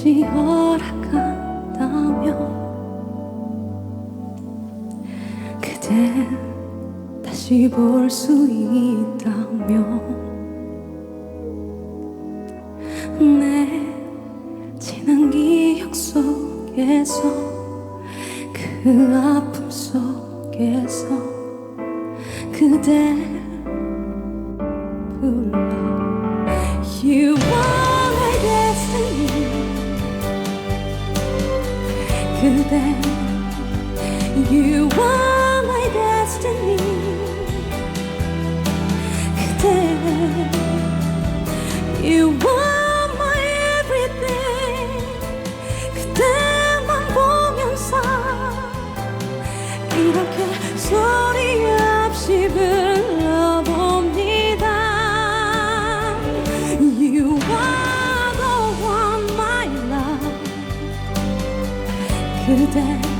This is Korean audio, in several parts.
없이 허락한다면 그대 다시 볼 수 있다면 내 지난 기억 속에서 그 아픔 속에서 그대 불러 You 그대 You are my destiny 그대 You are 그대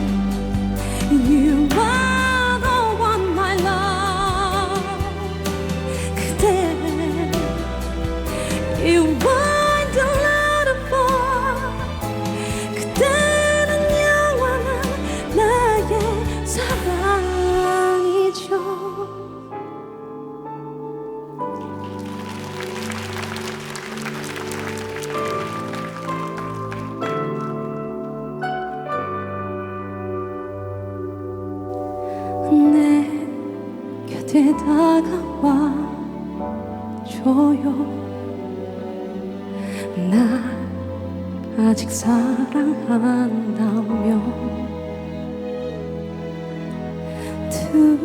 내 곁에 다가와 줘요. 나 아직 사랑한다며 두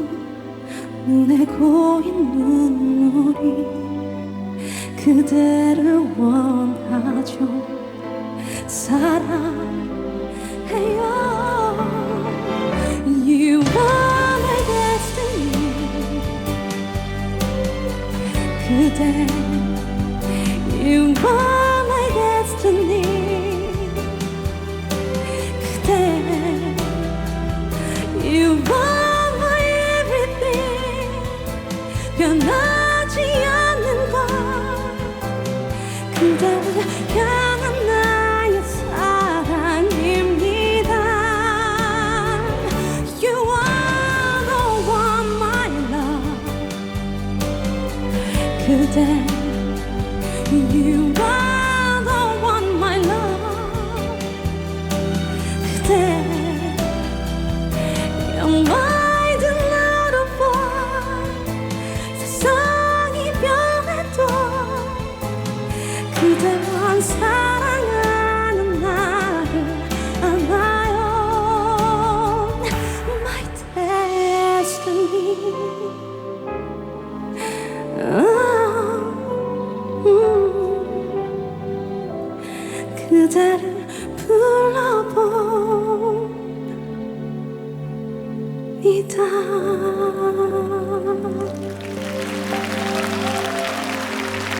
눈에 고인 눈물이 그대를 원하죠. 사랑 그대 You are my destiny 그대 You are my everything 변하지 않는 것 그대 그대 You are 그대를 불러봅니다